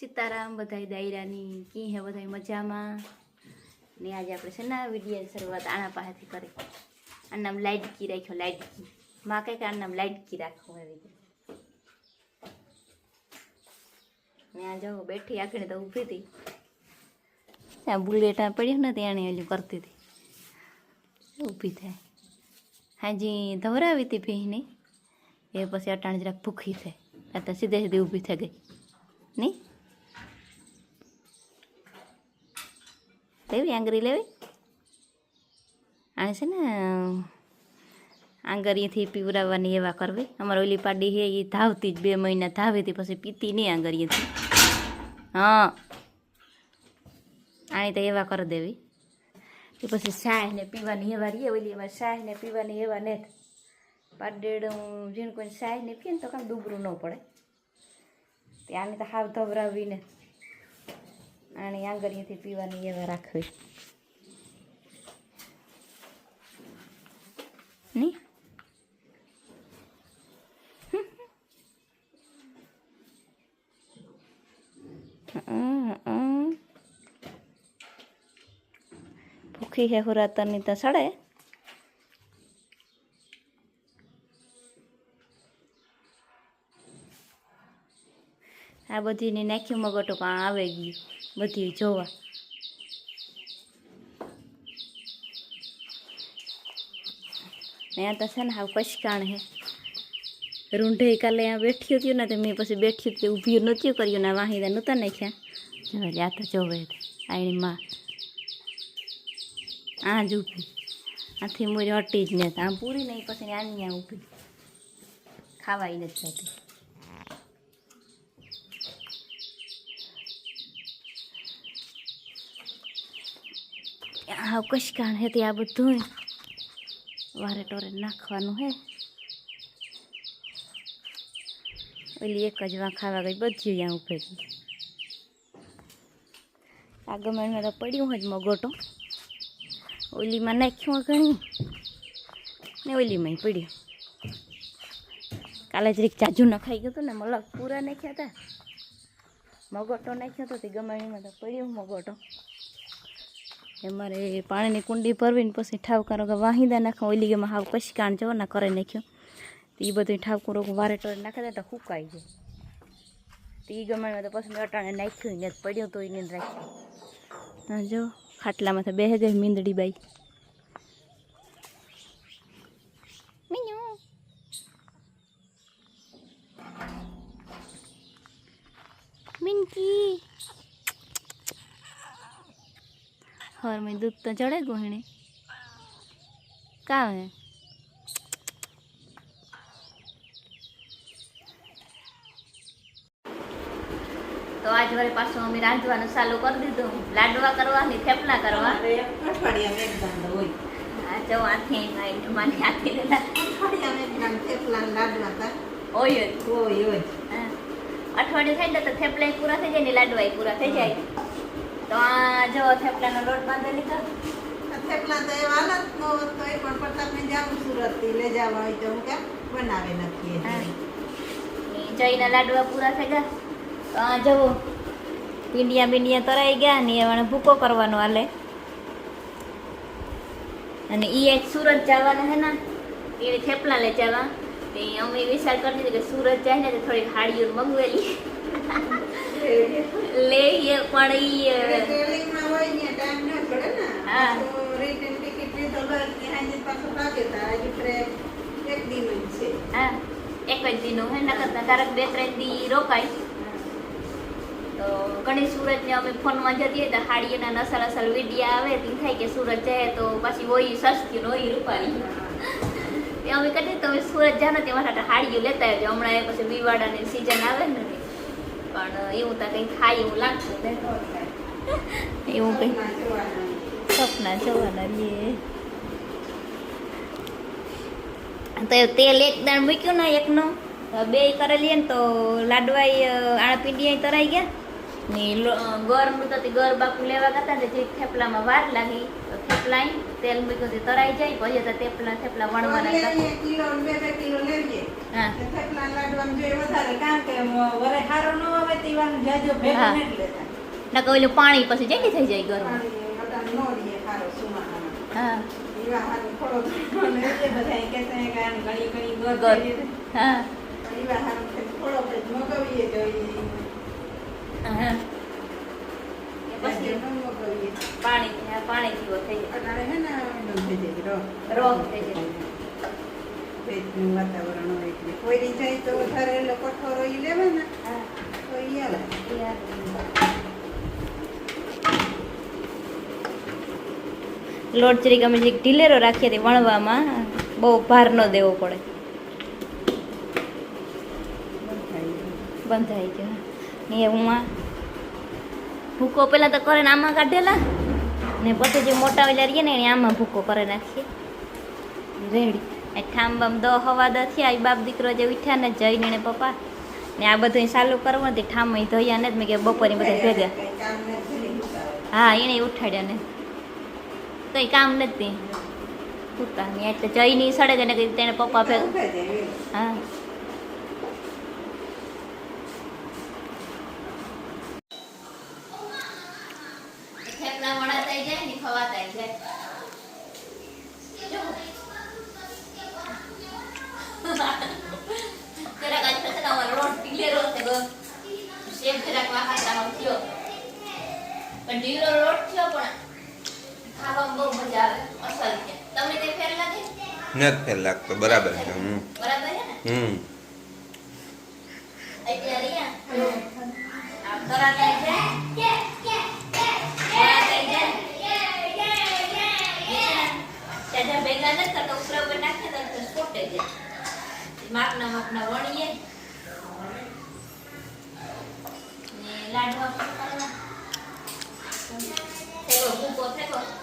સીતારામ બધાય દાયરાની કી હે બધાય મજામાં? ને આજે આપણે છે ના વીડિયો શરૂઆત આના પાસેથી કરી. આનું નામ લાઇટકી રાખ્યો લાઇટકી માં કંઈક કે નામ લાઇટ કી રાખવું એવી ને આ બેઠી આગળ તો ઊભી હતી. ત્યાં બુલેટા પડ્યું ને ત્યાં હજુ કરતી હતી. ઊભી થાય. હાજી ધવરાવી હતી ભીની. એ પછી અટાણ જરાક ભૂખી થાય. આ તો સીધે સીધી ઊભી થઈ ગઈ. નહીં? લેવી, આંગળી લેવી? આને છે ને, આંગળીથી પીવરાવવાની એવા કરવી. અમારે ઓલી પાડી હે એ ધાવતી જ બે મહિના ધાવી પછી પીતી નહીં આંગળીથી હા. આણી તો એવા કરી દેવી. એ પછી શાહને પીવાની એવા રહીએ ઓલી એમાં શાહને પીવાની એવા ને પાડેડ જેને કોઈ શાહને પીએ ને તો કામ ડૂબરું ન પડે. તે આને તો હાવ ધવરાવીને આની આંગળીથી પીવાની એવા રાખવી. હમ. ભૂખી હે હુરાતરની તો સડે. આ બધીને નાખ્યું મગટો પણ આવે ગયું. બધી જોવા. અહીંયા તો છે ને હાવ પછકાણ હે. રૂંઢે કાલે અહીંયા બેઠી હતી ને તો મેં પછી બેઠી હતી ઊભી નહોતી કર્યું ને વાહીદા નહોતા નાખ્યા. જોવે આ તો જોવે આની માં. આ જ ઊભી. આથી મોરી હટી જ નહીં આમ પૂરી નહીં પછી આની ઊભી. ખાવાય નથી જતી આ કશકાણ હે આ બધું વારે ટોરે નાખવાનું હે. ઓલી એક જ વાં ખાવા ગઈ બધું અહીંયા ઉભે આ ગમે તો પડ્યું જ મગોટો. ઓલીમાં નાખ્યું ઘણી. ને ઓલીમાં પડ્યું. કાલે જરીક ચાજુ નખાઈ ગયું હતું ને મલક પૂરા નાખ્યા હતા. મગોટો નાખ્યો હતો, તે ગમાણીમાં તો પડ્યું મગોટો. એ પાણીની કુંડી ભરવીને પછી ઠાવકારો વાહિંદા નાખો, ઓલી ગેમાં હાવ કશી કાણ જવો ના કરે નાખ્યો. તો એ બધું ઠાવકું વારે ટોળે નાખે તો સુકાઈ જાય. તો એ ગમાણીમાં તો પછી અટાણે નાખ્યું ને પડ્યું તો એને રાખ્યું જો, ખાટલામાં તો ગઈ મીંદડી બાઈ. મિનકી. હર મેં દૂધ તો ચડે ગોહણી. કાં હે તો આજ વરે પાછું અમે રાંધવાનું ચાલુ કરી દીધું. લાડવા કરવાની થેપલા કરવા. દાંડો જો આથી મારી થેપલા ને લાડવા ઓય હોય હા. અઠવાડિયું થાય ને તો થેપલા પૂરા થઈ જાય ને લાડવા પૂરા થઈ જાય. તો આ જો થેપલાનો લોટ બાંધી લીધો થેપલા તો એ હાલત ન તો એ પણ પ્રતાપને જાવું સુરતથી લઈ જવા હોય તો હું કે બનાવે હા. એટલે. લાડવા પૂરા થઈ ગયા. તો આ જવો પીંડિયા બિંડિયા તરાઈ ગયા ને એવાને ભૂકો કરવાનો હાલે. અને ઈ એક સુરત જવાના હે ને એ થેપલા લઈ જવા તે અમે વિચાર કરી દીધું કે સુરત જાય ને તો થોડીક હાડીઓ મંગવેલી. લઈએ પણ ઈ એટલે હોય ને ટાઈમ ન પડે ને. હા. તો રિટર્ન ટિકિટ લીધો લો એટલે હાંજે પાછું ભાગે તા હજુ ટ્રેન એક દિન જ છે. હા એક જ દીનું હે નકર તારક બે ત્રણ દી રોકાય. તો ઘણી સુરત ને અમે ફોનમાં જતી તો હાડીઓના નસલ અસલ વિડિયા આવે તે થાય કે સુરત જાય તો પછી ઓઈ સસ્તી નો હોય રૂપાળી. અમે કદી તમે સુરત જાણો તે મારા હાડીઓ લેતા આવજો. હમણાં એ પછી બિવાડાની સિઝન આવે ને પણ એવું તો કંઈ થાય એવું લાગતું ને એવું કંઈ? સપના જોવાના. રહીએ તો તેલ એક દાણ મૂક્યું ને એકનો બે કરેલી ને તો લાડવાઈ આણા પીંડિયા તરાઈ ગયા. ને ગરમ ગર મૂકતો તે ગર બાપુ લેવા ગયા ને જે થેપલામાં વાર લાગી થેપલા તેલ મૂક્યું તે તરાઈ જાય પછી તો થેપલા થેપલા વણવાના કિલો ને બે કિલો લેવીએ થેપલા ને જોઈએ વધારે કારણ કે વરે હારો ન આવે તેવાનું જાજો હા. નથી લેતા નકર ઓલું પાણી પછી જેની થઈ જાય ગરમ. હા પણ. પાણી જેવો થઈ જાય. રોગ થઈ જાય. ભેજનું વાતાવરણ હોય એટલે. કોઈ જાય તો વધારે એટલે કઠોરો ઈ લેવાના હા. તો ઈ હાલે. લોટ ચરીક અમે જે ઢીલેરો રાખીએ તે વણવામાં બહુ ભાર ન દેવો પડે. બંધાઈ ગયો. ને હું ભૂકો પહેલાં તો કરે ને આમાં કાઢેલા ને પછી જે મોટા વેલા રહીએ ને એને આમાં ભૂકો કરી નાખીએ. રેડી. એ ઠામ દો હવા દ થયા એ બાપ દીકરો જે ઉઠ્યા ને જઈને એને પપ્પા, ને આ બધું ચાલુ કરવું નથી ઠામ ધોયા ને જ મેં કે બપોરે બધા ભેગા. હા, એને ઉઠાડ્યા ને કઈ કામ નથી પૂતા એટલે નહીં સડે કે ને કઈ તેને પપ્પા ભેગ. હા થેપલા વણાતાય જાય ને ખવાતાય જાય જો. જરાક આજ પછી તમારો લોટ ઢીલેરો છે ગો. શેપ જરાક વાખાતામાં થયો પણ ઢીલો લોટ થયો પણ ખાવામાં બહુ મજા આવે અસલ છે. તમને તે ફેર લાગે? નથી ફેર લાગતો બરાબર છે હમ. બરાબર છે ને? હમ. આમ કરાતા જાય ત્યાં ભેગા નથી થતા ઉપર ઉપર નાખીએ તો છૂટે જાય. માપના માપના વણીએ. ને લાડવા કરવાનું.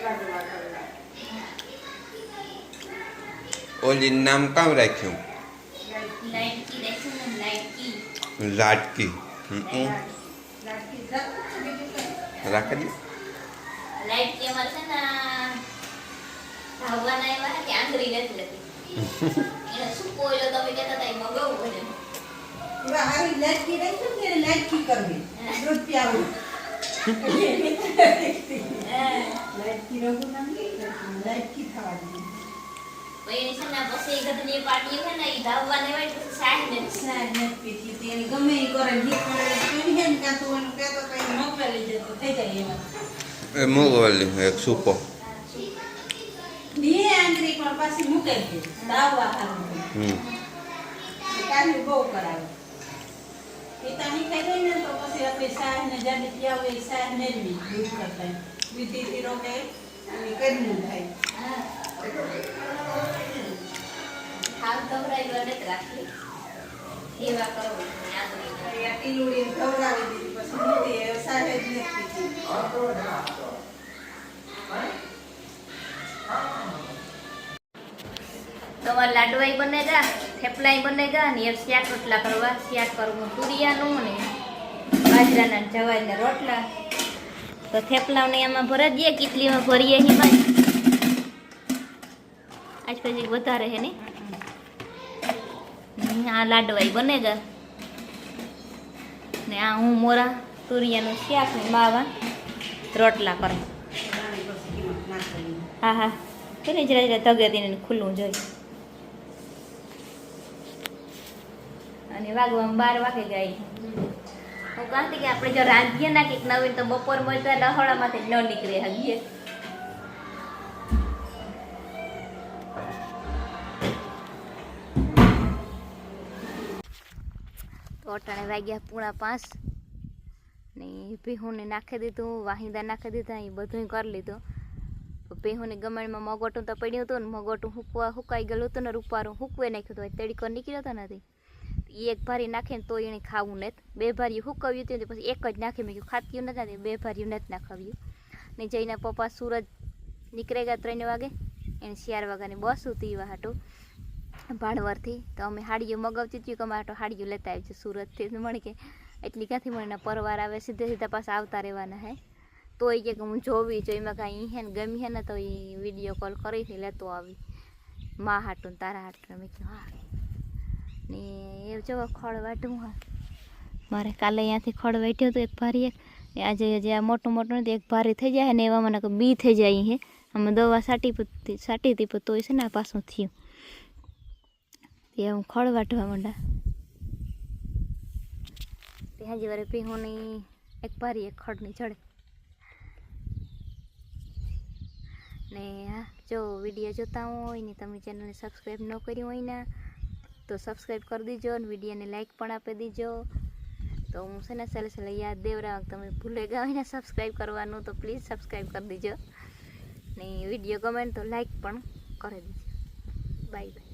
લાડવા કરવા. ઓલી નામ કામ રાખ્યું લાઈટ કી દેખું ને લાઈટ કી લાટકી હમ હમ. લાડકી રાખો છો દે લાઈટ કે છે ને ધાવવાના આવ્યા છે કે આંગળી નથી લખી એને સૂકો ઓલો તમે કહેતા હતા એ મગાવવું પડે એવા હારી લાડકી રાખી ને એને કી કરવી. દૂધ પ્યાવું. કી રઘુ નામ નહીં, લાડકી થવા દીધી. પછી છે ને પછી ગધની પાટી છે ને એ પછી સાહ ને સાહેબ નથી પીતી તે ગમે એ કરે જી કરે. કોઈ હે ને કાં તો એનું કહેતો તો એ મોકલાવી જતો થઈ જાય એમાં. એ મૂગવલી એક સૂકો. બે આંગળી પણ પાછી મૂકે જ ખાવાનું હમ. કાલી બહુ કરાવે. પિતાની ખાઈ ગઈ ને તો પછી આપણે સાહ ને જાડી પીઆવે એ સાહ મેળવી દૂધ કરતા. વિધિથી રોકે અને કરનું થાય હાલ ગભરાઈ નથી રાખી. એવા કરો આંગળી હવે આ ટીલુડી ખવડાવી દીધી પછી મૂકી હવે જ નથી પીતી લાડવાઈ બને જા થેપલાઈ બને ગયા ને શાક રોટલા કરવા શાક કરવું તુરિયાનું ને બાજરાના ને રોટલા. તો થેપલાઓને એમાં ભરી દઈએ કેટલીમાં ભરીએ એમાં આજ પછી વધારે હે ને આ લાડવાઈ બને ગા. ને આ હું મોરા તુરિયાનું શાક ને માવા રોટલા કરું. હા હા. પેલી જરા જરા તગેતીને ખુલ્લું જોઈ. અને વાગવામાં બાર વાગે ગઈ હું કહતી કે આપણે જો રાંધીએ ના કંઈક નવીન તો બપોર મળતા ડહોળામાંથી ન નીકળે હગીએ. તો વાગ્યા પૂણા પાંચ. ને ભીહુંને નાખી દીધું, વાહિંદા નાખી દીધા, એ બધું કરી લીધું. ભીહુંની ગમણમાં મગોટું તો પડ્યું હતું ને, મગોટું હુકવા હુકાઈ ગયેલું હતું ને, રૂપારું હુકવે નાખ્યું હતું તડીકો નીકળ્યો હતો નથી. એક ભારી નાખીને તો એને ખાવું નથી બે ભારી હુકવ્યું હતું ને પછી એક જ નાખી મેં કીધું, ખાતું નથી બે ભાર્યું નથી નાખાવ્યું. ને જઈને પપ્પા સુરત નીકળે ગયા ત્રણ વાગે. એને ચાર વાગ્યાની બસ હતી એવા હાટું ભાણવરથી. તો અમે હાડીઓ મગાવતી હતી કે અમારે તો હાડીઓ લેતા આવી છે સુરતથી. તો મળી કે, એટલી ક્યાંથી મને પરવાર આવે? સીધે સીધા પાછા આવતા રહેવાના હે. તો એ કે હું જોવી જો એમાં કાંઈ હે ને ગમી હે ને તો એ વીડિયો કોલ કરીથી લેતો આવી. મા હાટું ને તારા હાટું મેં કીધું, હા. ને એ જો ખડ વાટું હા મારે કાલે અહીંયાથી ખડ વાટ્યો હતો એક ભારી એક, ને આજે જે આ મોટું મોટું નથી, એક ભારી થઈ જાય ને એવા મને બી થઈ જાય હે. અમે દવા સાટી પતી સાટી હતી પણ તોય છે ને આ પાછું થયું. તે હું ખળ વાટવા માંડા હાજી વારે પીહુની એક પારી એક ખડની ચડે ને હા જો વીડિયો જોતા હોય ને તમે ચેનલને સબસ્ક્રાઈબ ન કર્યું હોય ને, તો સબસ્ક્રાઈબ કરી દીજો અને વિડીયોને લાઇક પણ આપી દીજો. તો હું છે ને સહેલે સહેલે યાદ દેવરા તમે ભૂલે ગયા હોય ને સબસ્ક્રાઈબ કરવાનું, તો પ્લીઝ સબસ્ક્રાઈબ કરી દીજો. ને વીડિયો ગમે તો લાઇક પણ કરી દીજો. Bye bye.